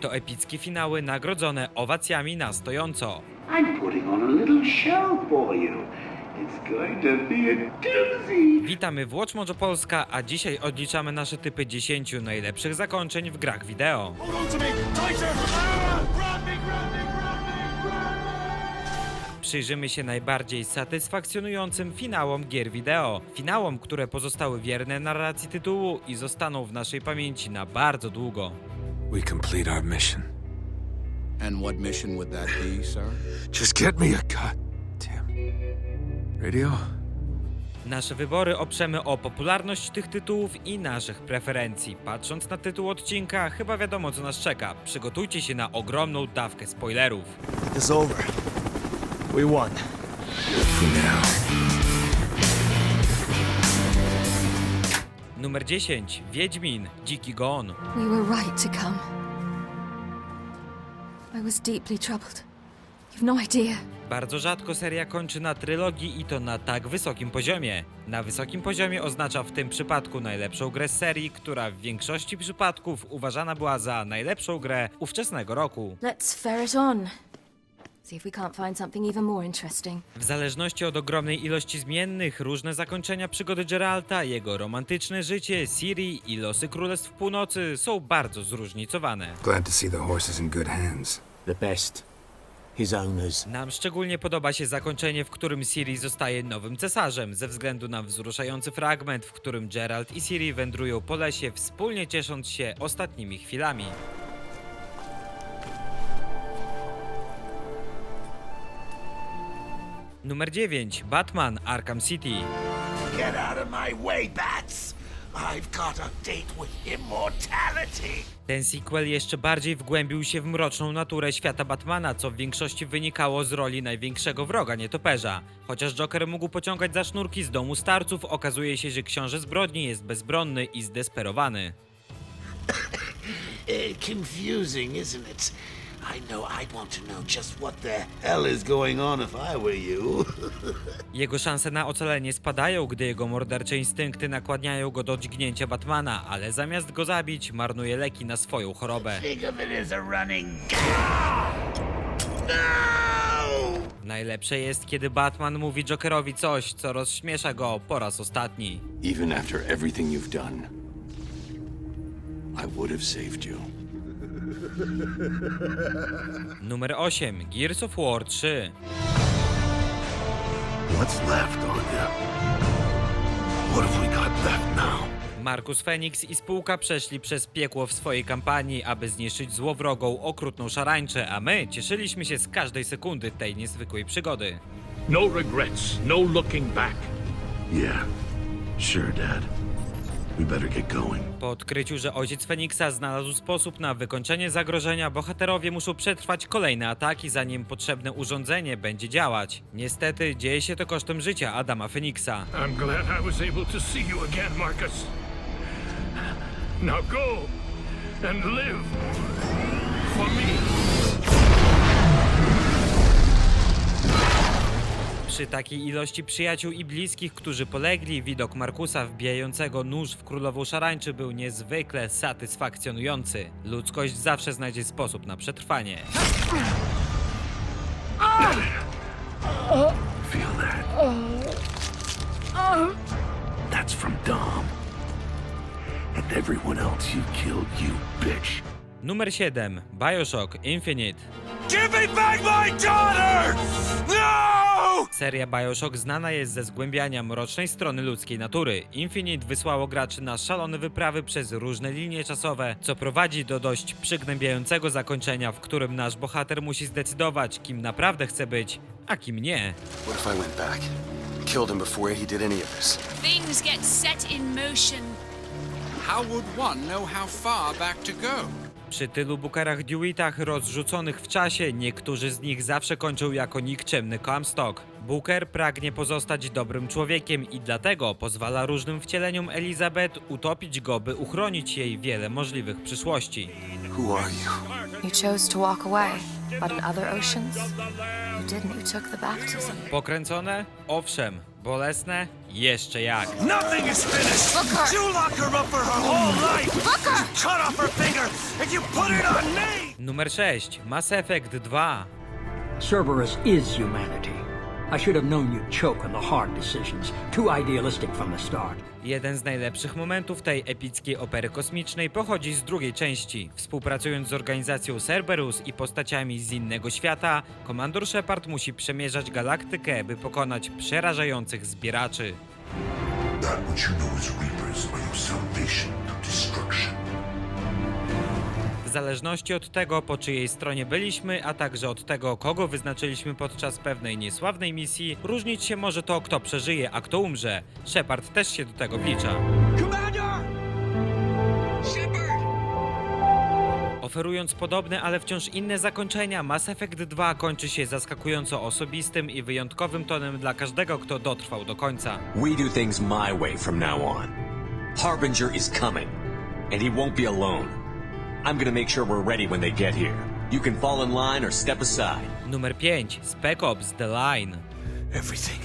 To epickie finały nagrodzone owacjami na stojąco. I'm putting on a little show for you. It's going to be a doozy. Witamy w Watch Mojo Polska, a dzisiaj odliczamy nasze typy 10 najlepszych zakończeń w grach wideo. Hold on to me! Tighter! Ah! Grab me, grab me, grab me, grab me! Przyjrzymy się najbardziej satysfakcjonującym finałom gier wideo. Finałom, które pozostały wierne narracji tytułu i zostaną w naszej pamięci na bardzo długo. We complete our mission. And what mission would that be, sir? Just get me a goddamn radio. Nasze wybory oprzemy o popularność tych tytułów i naszych preferencji. Patrząc na tytuł odcinka, chyba wiadomo co nas czeka. Przygotujcie się na ogromną dawkę spoilerów. It's over. We won. For now. Numer 10. Wiedźmin. Dziki Gon. We were right to come. I was deeply troubled. You've no idea. Bardzo rzadko seria kończy na trylogii i to na tak wysokim poziomie. Na wysokim poziomie oznacza w tym przypadku najlepszą grę z serii, która w większości przypadków uważana była za najlepszą grę ówczesnego roku. Let's ferret on. See if we can't find something even more interesting. W zależności od ogromnej ilości zmiennych, różne zakończenia przygody Geralta, jego romantyczne życie, Ciri i losy Królestw Północy są bardzo zróżnicowane. Glad to see the horses in good hands. The best. His owners. Nam szczególnie podoba się zakończenie, w którym Ciri zostaje nowym cesarzem, ze względu na wzruszający fragment, w którym Geralt i Ciri wędrują po lesie, wspólnie ciesząc się ostatnimi chwilami. Numer 9. Batman Arkham City. Get out of my way, bats! I've got a date with immortality! Ten sequel jeszcze bardziej wgłębił się w mroczną naturę świata Batmana, co w większości wynikało z roli największego wroga nietoperza. Chociaż Joker mógł pociągać za sznurki z domu starców, okazuje się, że książę zbrodni jest bezbronny i zdesperowany. Uh, confusing, isn't it? I know I'd want to know just what the hell is going on if I were you. Jego szanse na ocalenie spadają, gdy jego mordercze instynkty nakładniają go do dźgnięcia Batmana, ale zamiast go zabić, marnuje leki na swoją chorobę. Think of it as a running gag. No! Najlepsze jest, kiedy Batman mówi Jokerowi coś, co rozśmiesza go po raz ostatni. Even after everything you've done, I would have saved you. Numer 8. Gears of War 3. What's left on you? What have we got left now? Markus Fenix i spółka przeszli przez piekło w swojej kampanii, aby zniszczyć złowrogą, okrutną szarańczę, a my cieszyliśmy się z każdej sekundy tej niezwykłej przygody. No regrets, no looking back. Yeah, sure, Dad. We better get going. Po odkryciu, że ojciec Feniksa znalazł sposób na wykończenie zagrożenia, bohaterowie muszą przetrwać kolejne ataki, zanim potrzebne urządzenie będzie działać. Niestety dzieje się to kosztem życia Adama Feniksa. I'm glad I was able to see you again, Marcus. Now go and live Przy takiej ilości przyjaciół i bliskich, którzy polegli, widok Markusa wbijającego nóż w królową szarańczy był niezwykle satysfakcjonujący. Ludzkość zawsze znajdzie sposób na przetrwanie. Feel that? That's from Dom. And everyone else you killed, you bitch. Numer 7. Bioshock Infinite. Give me back my daughter! No! Seria Bioshock znana jest ze zgłębiania mrocznej strony ludzkiej natury. Infinite wysłało graczy na szalone wyprawy przez różne linie czasowe, co prowadzi do dość przygnębiającego zakończenia, w którym nasz bohater musi zdecydować, kim naprawdę chce być, a kim nie. What if I went back? Killed him before he did any of this? Things get set in motion. How would one know how far back to go? Przy tylu Bookerach Dewittach rozrzuconych w czasie, niektórzy z nich zawsze kończą jako nikczemny Comstock. Booker pragnie pozostać dobrym człowiekiem i dlatego pozwala różnym wcieleniom Elizabeth utopić go, by uchronić jej wiele możliwych przyszłości. Who are you? You chose to walk away, but in other oceans, you didn't. You took the baptism. Pokręcone? Owszem, Bolesne? Jeszcze jak. Nothing is finished! You lock her up for her whole life! You cut off her finger and you put it on me! Numer 6. Mass Effect 2. Cerberus is humanity. I should have known you'd choke on the hard decisions. Too idealistic from the start. Jeden z najlepszych momentów tej epickiej opery kosmicznej pochodzi z drugiej części. Współpracując z organizacją Cerberus i postaciami z innego świata, komandor Shepard musi przemierzać galaktykę, by pokonać przerażających zbieraczy. That which you know as Reapers are your salvation to destruction. W zależności od tego, po czyjej stronie byliśmy, a także od tego, kogo wyznaczyliśmy podczas pewnej niesławnej misji, różnić się może to, kto przeżyje, a kto umrze. Shepard też się do tego wlicza. Oferując podobne, ale wciąż inne zakończenia, Mass Effect 2 kończy się zaskakująco osobistym i wyjątkowym tonem dla każdego, kto dotrwał do końca. We do things my way from now on. Harbinger is coming, and he won't be alone. I'm gonna make sure we're ready when they get here. You can fall in line or step aside. Numer 5. Spec Ops The Line. Everything.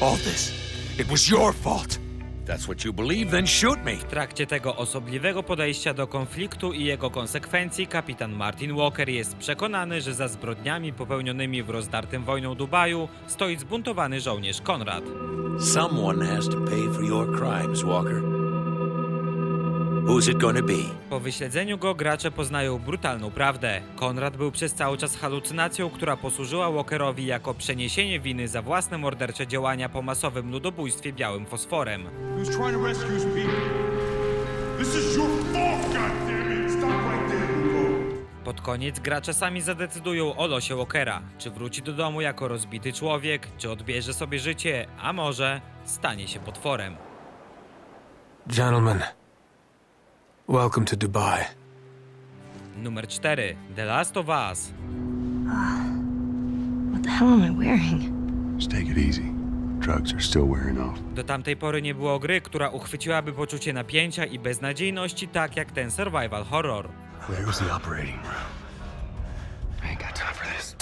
All this. It was your fault. That's what you believe, then shoot me. W trakcie tego osobliwego podejścia do konfliktu i jego konsekwencji kapitan Martin Walker jest przekonany, że za zbrodniami popełnionymi w rozdartym wojną Dubaju stoi zbuntowany żołnierz Konrad. Someone has to pay for your crimes, Walker. Who's it gonna be? Po wyśledzeniu go gracze poznają brutalną prawdę. Konrad był przez cały czas halucynacją, która posłużyła Walkerowi jako przeniesienie winy za własne mordercze działania po masowym ludobójstwie białym fosforem. Who's trying to rescue his people? This is your fault, goddammit! Stop right there, Hugo. Pod koniec gracze sami zadecydują o losie Walkera. Czy wróci do domu jako rozbity człowiek, czy odbierze sobie życie, a może stanie się potworem. Gentlemen, welcome to Dubai. Numer 4. The Last of Us. What the hell am I wearing? Just take it easy. Drugs are still wearing off. Do tamtej pory nie było gry, która uchwyciłaby poczucie napięcia i beznadziejności tak jak ten survival horror. Where's the operating room? I ain't got time for this.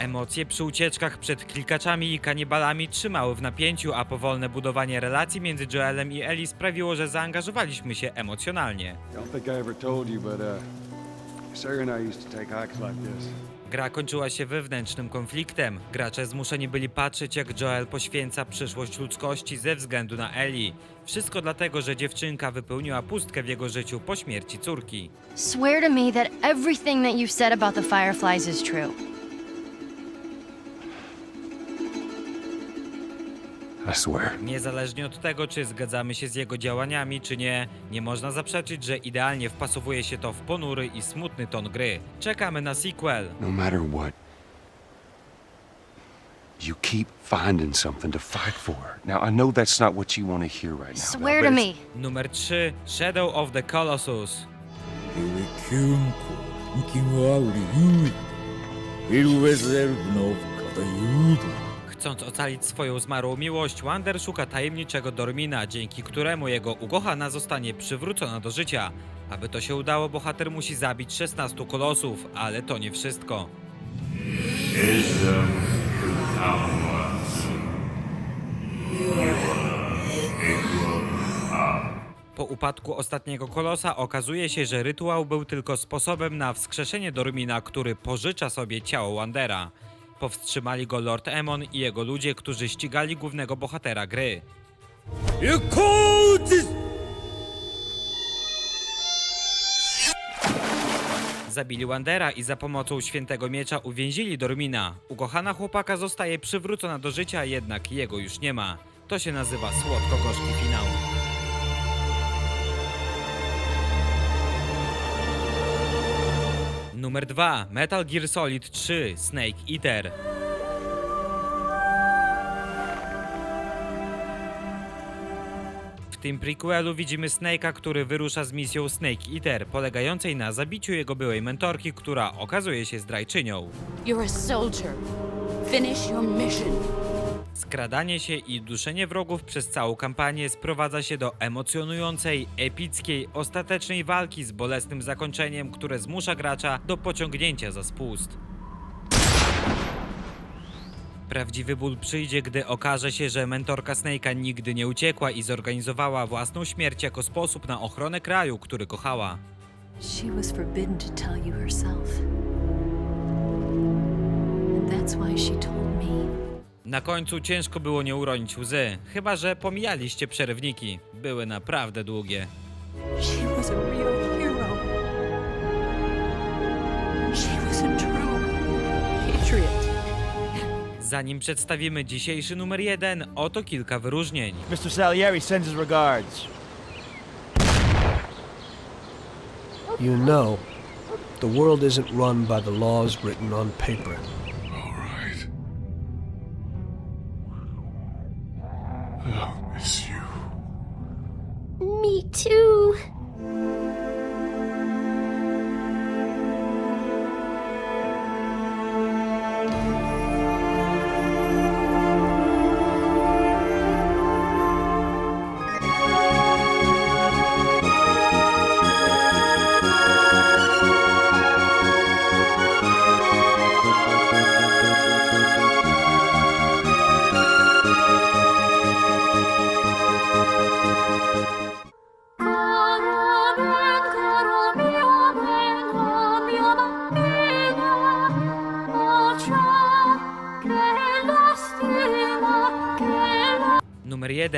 Emocje przy ucieczkach przed klikaczami i kanibalami trzymały w napięciu, a powolne budowanie relacji między Joelem i Ellie sprawiło, że zaangażowaliśmy się emocjonalnie. Don't think I ever told you, but, uh, Sarah and I used to take hikes like this. Gra kończyła się wewnętrznym konfliktem. Gracze zmuszeni byli patrzeć, jak Joel poświęca przyszłość ludzkości ze względu na Ellie. Wszystko dlatego, że dziewczynka wypełniła pustkę w jego życiu po śmierci córki. Swear to me that everything that you've said about the Fireflies is true. I swear. Niezależnie od tego, czy zgadzamy się z jego działaniami, czy nie, nie można zaprzeczyć, że idealnie wpasowuje się to w ponury i smutny ton gry. Czekamy na sequel. No matter what, you keep finding something to fight for. Now, I know that's not what you want to hear right now. Swear to me. Numer 3. Shadow of the Colossus. Chcąc ocalić swoją zmarłą miłość, Wander szuka tajemniczego Dormina, dzięki któremu jego ukochana zostanie przywrócona do życia. Aby to się udało, bohater musi zabić 16 kolosów, ale to nie wszystko. Po upadku ostatniego kolosa okazuje się, że rytuał był tylko sposobem na wskrzeszenie Dormina, który pożycza sobie ciało Wandera. Powstrzymali go Lord Emon i jego ludzie, którzy ścigali głównego bohatera gry. Zabili Wandera i za pomocą świętego miecza uwięzili Dormina. Ukochana chłopaka zostaje przywrócona do życia, jednak jego już nie ma. To się nazywa słodko-gorzki finał. Numer 2. Metal Gear Solid 3 Snake Eater. W tym prequelu widzimy Snake'a, który wyrusza z misją Snake Eater, polegającej na zabiciu jego byłej mentorki, która okazuje się zdrajczynią. You're a soldier. Finish your mission. Skradanie się i duszenie wrogów przez całą kampanię sprowadza się do emocjonującej, epickiej, ostatecznej walki z bolesnym zakończeniem, które zmusza gracza do pociągnięcia za spust. Prawdziwy ból przyjdzie, gdy okaże się, że mentorka Snake'a nigdy nie uciekła i zorganizowała własną śmierć jako sposób na ochronę kraju, który kochała. She was forbidden to tell you herself. And that's why she told me. Na końcu ciężko było nie uronić łzy, chyba że pomijaliście przerywniki. Były naprawdę długie. She was a real hero. She was a true patriot. Zanim przedstawimy dzisiejszy numer jeden, oto kilka wyróżnień. Mr. Salieri sends his regards. You know, the world isn't run by the laws written on paper.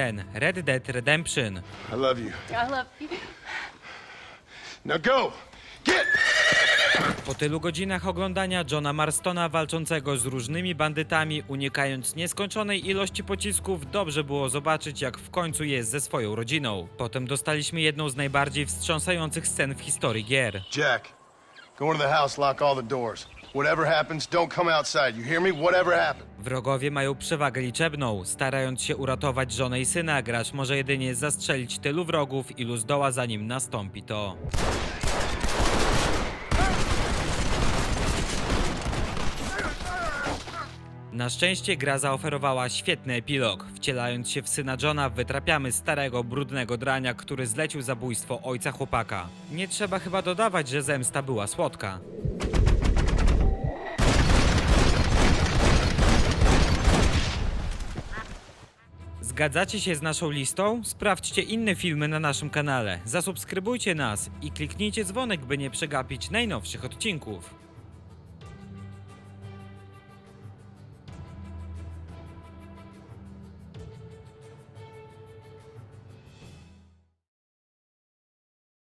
1. Red Dead Redemption. I love you. I love you. Now go! Get! Po tylu godzinach oglądania Johna Marstona walczącego z różnymi bandytami, unikając nieskończonej ilości pocisków, dobrze było zobaczyć, jak w końcu jest ze swoją rodziną. Potem dostaliśmy jedną z najbardziej wstrząsających scen w historii gier. Jack, go into the house, lock all the doors. Whatever happens, don't come outside. You hear me? Whatever happens. Wrogowie mają przewagę liczebną. Starając się uratować żonę i syna, gracz może jedynie zastrzelić tylu wrogów, ilu zdoła zanim nastąpi to. Na szczęście gra zaoferowała świetny epilog. Wcielając się w syna Johna, wytrapiamy starego, brudnego drania, który zlecił zabójstwo ojca chłopaka. Nie trzeba chyba dodawać, że zemsta była słodka. Zgadzacie się z naszą listą? Sprawdźcie inne filmy na naszym kanale, zasubskrybujcie nas i kliknijcie dzwonek, by nie przegapić najnowszych odcinków.